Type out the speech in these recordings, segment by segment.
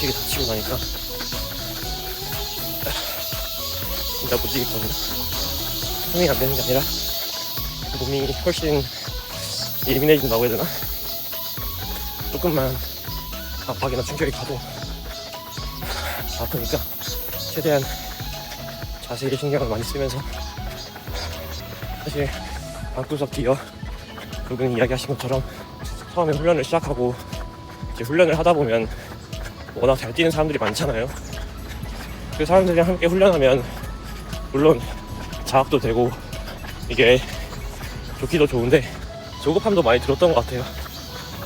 이렇게 다치고 나니까 진짜 못 뛰겠거든요. 손이 안 되는 게 아니라 몸이 훨씬 예민해진다고 해야 되나? 조금만 압박이나 충격이 가도 아프니까 최대한 자세히 신경을 많이 쓰면서 사실 방구석 기어 그분이 이야기하신 것처럼 처음에 훈련을 시작하고 이제 훈련을 하다 보면 워낙 잘 뛰는 사람들이 많잖아요. 그 사람들이랑 함께 훈련하면 물론 자학도 되고 이게 좋기도 좋은데 조급함도 많이 들었던 것 같아요.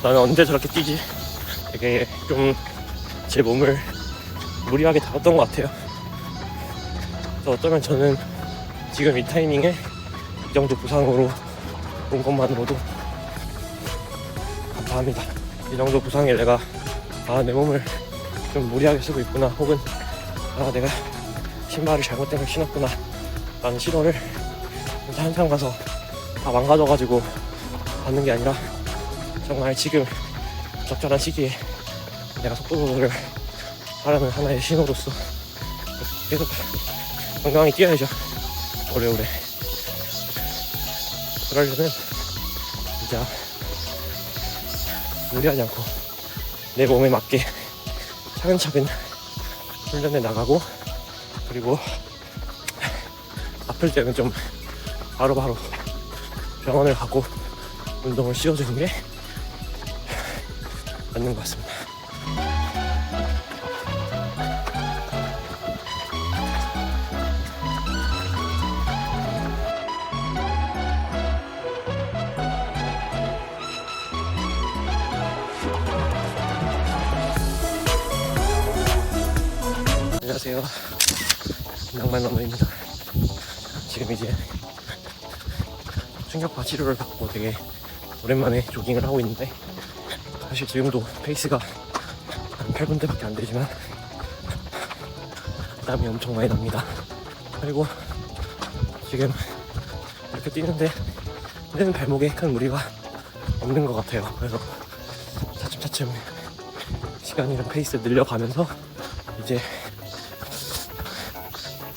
나는 언제 저렇게 뛰지? 되게 좀 제 몸을 무리하게 다뤘던 것 같아요. 그래서 어쩌면 저는 지금 이 타이밍에 이 정도 부상으로 온 것만으로도 감사합니다. 이 정도 부상에 내가 아 내 몸을 좀 무리하게 쓰고 있구나 혹은 아 내가 신발을 잘못된 걸 신었구나 라는 신호를 한참 가서 다 망가져가지고 받는 게 아니라 정말 지금 적절한 시기에 내가 속도 조절을 하라는 하나의 신호로서 계속 건강히 뛰어야죠. 오래오래. 그러려면 진짜 무리하지 않고 내 몸에 맞게 차근차근 훈련에 나가고 그리고 아플 때는 좀 바로바로 병원을 가고 운동을 씌워주는 게 맞는 것 같습니다. 안녕하세요. 낭만나무입니다. 지금 이제 충격파 치료를 받고 되게 오랜만에 조깅을 하고 있는데 사실 지금도 페이스가 한 8분대밖에 안 되지만 땀이 엄청 많이 납니다. 그리고 지금 이렇게 뛰는데 뛰는 발목에 큰 무리가 없는 것 같아요. 그래서 차츰차츰 시간이랑 페이스 늘려가면서 이제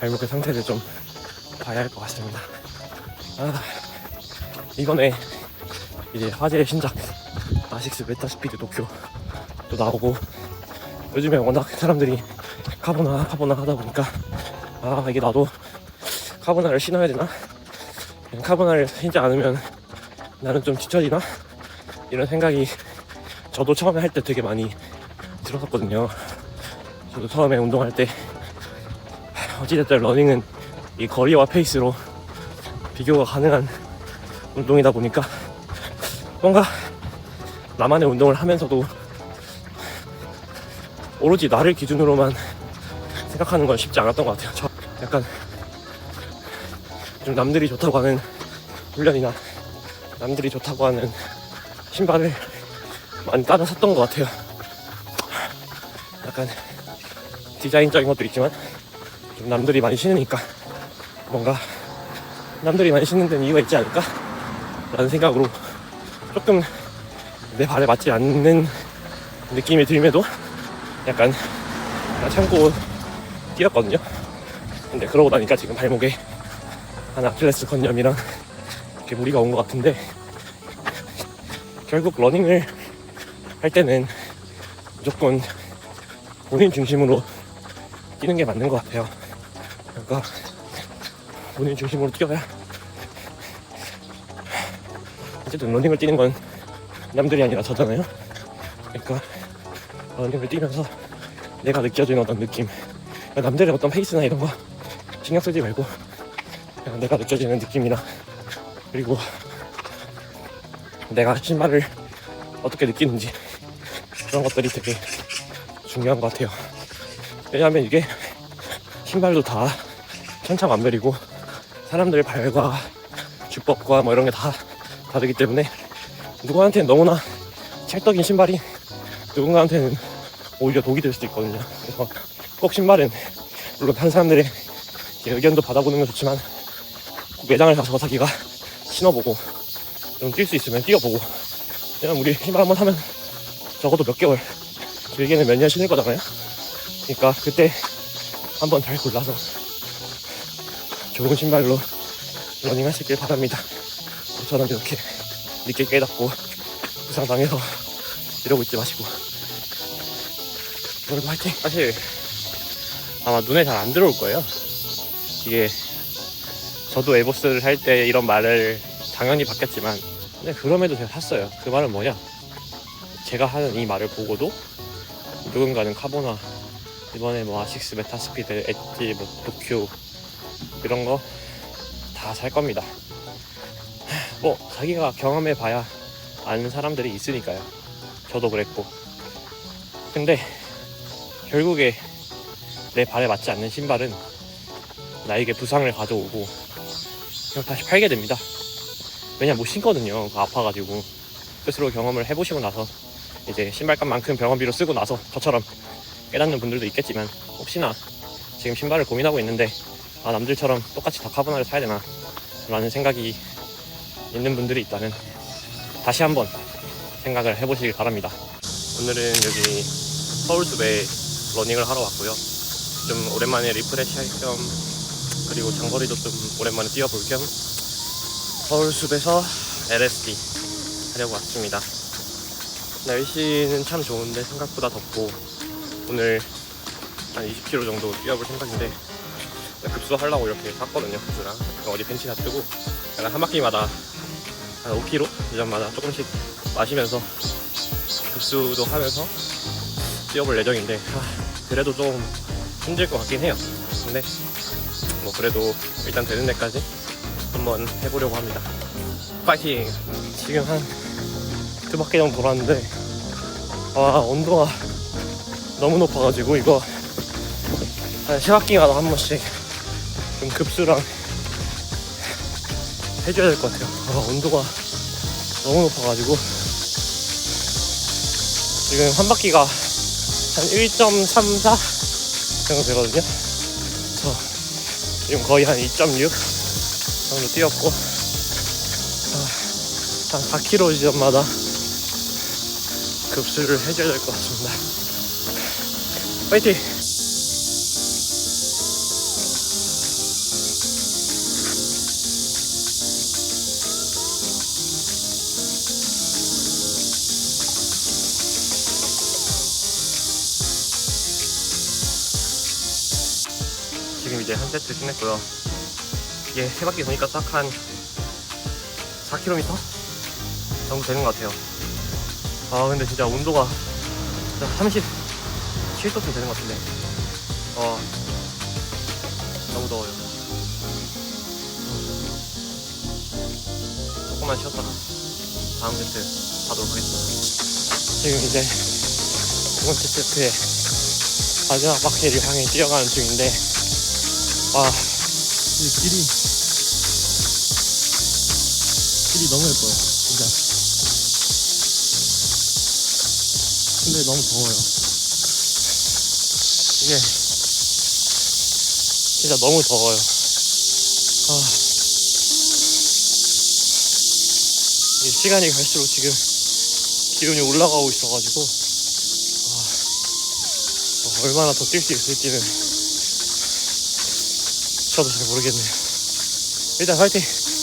발목의 상태를 좀 봐야 할 것 같습니다. 아, 이번에 이제 화제의 신작 아식스 메타 스피드 도쿄 또 나오고 요즘에 워낙 사람들이 카보나 카보나 하다 보니까 아 이게 나도 카보나를 신어야 되나? 카보나를 신지 않으면 나는 좀 지쳐지나? 이런 생각이 저도 처음에 할 때 되게 많이 들었었거든요. 저도 처음에 운동할 때 어찌됐든 러닝은 이 거리와 페이스로 비교가 가능한 운동이다 보니까 뭔가 나만의 운동을 하면서도 오로지 나를 기준으로만 생각하는 건 쉽지 않았던 것 같아요. 저 약간 좀 남들이 좋다고 하는 훈련이나 남들이 좋다고 하는 신발을 많이 따라 샀던 것 같아요. 약간 디자인적인 것도 있지만 좀 남들이 많이 신으니까 뭔가 남들이 많이 신는 데는 이유가 있지 않을까? 라는 생각으로 조금 내 발에 맞지 않는 느낌이 들면도 약간 참고 뛰었거든요. 근데 그러고 나니까 지금 발목에 한 아킬레스 건염이랑 이렇게 무리가 온 것 같은데 결국 러닝을 할 때는 무조건 본인 중심으로 뛰는 게 맞는 것 같아요. 그러니까 본인 중심으로 뛰어야 어쨌든 러닝을 뛰는 건 남들이 아니라 저잖아요. 그러니까 러닝을 뛰면서 내가 느껴지는 어떤 느낌 남들의 어떤 페이스나 이런 거 신경 쓰지 말고 내가 느껴지는 느낌이나 그리고 내가 신발을 어떻게 느끼는지 그런 것들이 되게 중요한 것 같아요. 왜냐하면 이게 신발도 다 천차만별이고 사람들 발과 주법과 뭐 이런 게 다 다르기 때문에 누구한테는 너무나 찰떡인 신발이 누군가한테는 오히려 독이 될 수도 있거든요. 그래서 꼭 신발은 물론 다른 사람들의 의견도 받아보는 건 좋지만 꼭 매장을 가서 자기가 신어보고 좀 뛸 수 있으면 뛰어보고 왜냐면 우리 신발 한번 사면 적어도 몇 개월 길게는 몇 년 신을 거잖아요 그러니까 그때 한번 잘 골라서 좋은 신발로 러닝 하시길 바랍니다. 저처럼 이렇게 늦게 깨닫고 부상당해서 이러고 있지 마시고. 오늘도 화이팅! 사실 아마 눈에 잘 안 들어올 거예요. 이게 저도 에보스를 할 때 이런 말을 당연히 받겠지만. 근데 그럼에도 제가 샀어요. 그 말은 뭐냐? 제가 하는 이 말을 보고도 누군가는 카보나 이번에 뭐 아식스 메타스피드 엣지 뭐 도쿄 이런 거 다 살 겁니다. 뭐 자기가 경험해 봐야 아는 사람들이 있으니까요. 저도 그랬고. 근데 결국에 내 발에 맞지 않는 신발은 나에게 부상을 가져오고 그냥 다시 팔게 됩니다. 왜냐 못 신거든요 그거 아파가지고. 스스로 경험을 해보시고 나서 이제 신발값만큼 병원비로 쓰고 나서 저처럼 깨닫는 분들도 있겠지만 혹시나 지금 신발을 고민하고 있는데 아 남들처럼 똑같이 다 카보나를 사야 되나 라는 생각이 있는 분들이 있다면 다시 한번 생각을 해보시길 바랍니다. 오늘은 여기 서울숲에 러닝을 하러 왔고요. 좀 오랜만에 리프레시 할 겸 그리고 장거리도 좀 오랜만에 뛰어볼 겸 서울숲에서 LSD 하려고 왔습니다. 날씨는 참 좋은데 생각보다 덥고 오늘 한 20km 정도 뛰어볼 생각인데 급수 하려고 이렇게 샀거든요 급수랑. 어디 벤치 놔두고 약간 한 바퀴마다 한 5km 이전마다 조금씩 마시면서 급수도 하면서 뛰어볼 예정인데 아, 그래도 좀 힘들 것 같긴 해요. 근데 뭐 그래도 일단 되는 데까지 한번 해보려고 합니다. 파이팅! 지금 한 두 바퀴 정도 돌았는데 아 온도가 너무 높아가지고 이거 한세 바퀴마다 한 번씩 좀 급수랑 해줘야 될 것 같아요. 아, 온도가 너무 높아가지고 지금 한 바퀴가 한 1.34 정도 되거든요. 저 지금 거의 한 2.6 정도 뛰었고 아, 한 4km 지점마다 급수를 해줘야 될 것 같습니다 파이팅! 지금 이제 한 세트 끝냈고요. 이게 세 바퀴 도니까 딱 한 4km 정도 되는 것 같아요. 아 근데 진짜 온도가 37도쯤 되는 것 같은데. 어 너무 더워요. 어. 조금만 쉬었다가 다음 세트 가도록 하겠습니다. 지금 이제 두 번째 세트에 마지막 바퀴를 향해 뛰어가는 중인데 와, 이 길이 길이 너무 예뻐요, 진짜. 근데 너무 더워요. 이게 진짜 너무 더워요. 아, 이 시간이 갈수록 지금 기온이 올라가고 있어가지고 아, 어, 얼마나 더 뛸 수 있을지는 저도 잘 모르겠네요. 일단 화이팅!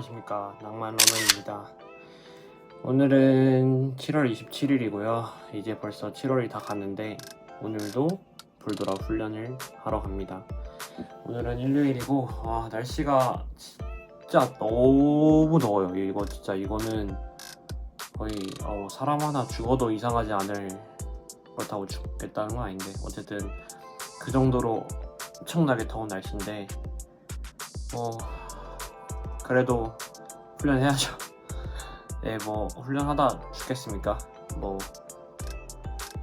안녕하십니까. 낭만 러너입니다. 오늘은 7월 27일이고요. 이제 벌써 7월이 다 갔는데 오늘도 불도라 훈련을 하러 갑니다. 오늘은 일요일이고 아, 날씨가 진짜 너무 더워요. 이거 진짜 이거는 거의 어, 사람 하나 죽어도 이상하지 않을 그렇다고 죽겠다는 건 아닌데 어쨌든 그 정도로 엄청나게 더운 날씨인데 뭐 그래도 훈련해야죠. 네, 뭐 훈련하다 죽겠습니까? 뭐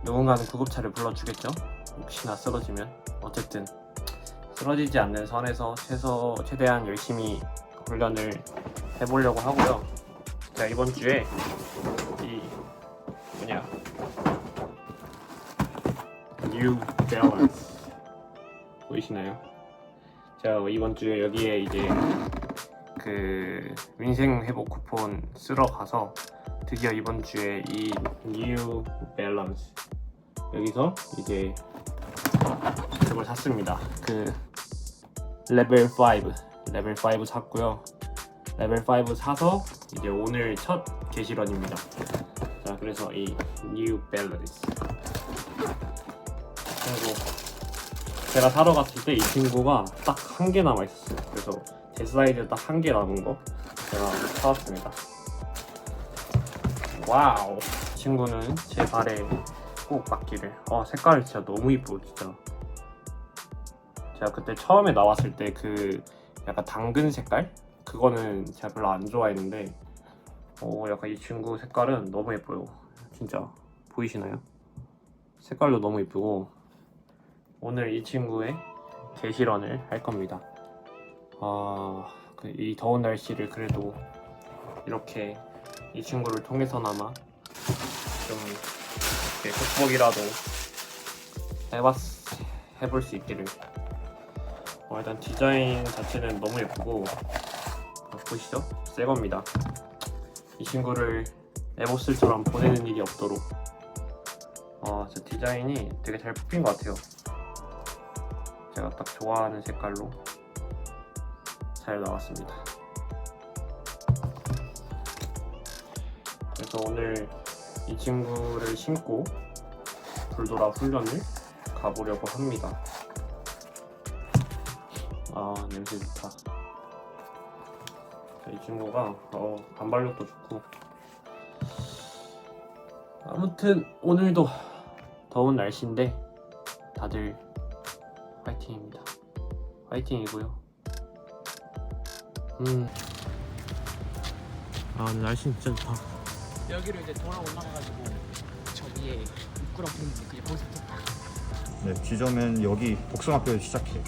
누군가는 구급차를 불러주겠죠. 혹시나 쓰러지면 어쨌든 쓰러지지 않는 선에서 최소 최대한 열심히 훈련을 해보려고 하고요. 제가 이번 주에 이 뭐냐 New Balance 보이시나요? 제가 이번 주에 여기에 이제 그 민생 회복 쿠폰 쓰러 가서 드디어 이번 주에 이 New Balance 여기서 이제 그걸 샀습니다. 그 레벨 5 레벨 5 샀고요. 레벨 5 사서 이제 오늘 첫 게시런입니다. 자 그래서 이 New Balance 그리고 제가 사러 갔을 때 이 친구가 딱 한 개 남아 있었어요. 그래서 제 사이즈 딱 한 개 남은 거 제가 사왔습니다. 와우. 이 친구는 제 발에 꼭 맞기를. 어 색깔이 진짜 너무 이쁘고 진짜. 제가 그때 처음에 나왔을 때 그 약간 당근 색깔 그거는 제가 별로 안 좋아했는데 어 약간 이 친구 색깔은 너무 예뻐요. 진짜 보이시나요? 색깔도 너무 이쁘고 오늘 이 친구의 게시런을 할 겁니다. 아, 그이 더운 날씨를 그래도 이렇게 이 친구를 통해서나마 좀 이렇게 극복이라도 해봤 해볼 수 있기를. 어, 일단 디자인 자체는 너무 예쁘고 어, 보시죠? 새 겁니다. 이 친구를 에보슬처럼 보내는 일이 없도록 어, 저 디자인이 되게 잘 뽑힌 것 같아요. 제가 딱 좋아하는 색깔로 잘 나왔습니다. 그래서 오늘 이 친구를 신고 불도라 훈련을 가보려고 합니다. 아 냄새 좋다. 자, 이 친구가 어, 반발력도 좋고 아무튼 오늘도 더운 날씨인데 다들 파이팅입니다. 파이팅이고요. 음. 아 오늘 날씨 진짜 좋다. 여기로 이제 돌아 올라가가지고 저 위에 입구랑 보이는데 그냥 거기서 딱 네, 지점은 여기 복숭아교에서 시작해.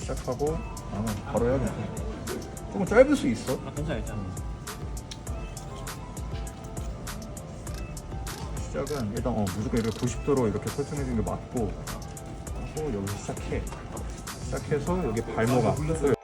시작하고 아마 바로 해야겠네. 조금 짧을 수 있어. 아 괜찮아 괜찮아. 시작은 일단 어, 무조건 이렇게 90도로 이렇게 설정해 주는 게 맞고 여기서 시작해. 시작해서 여기 발목 앞을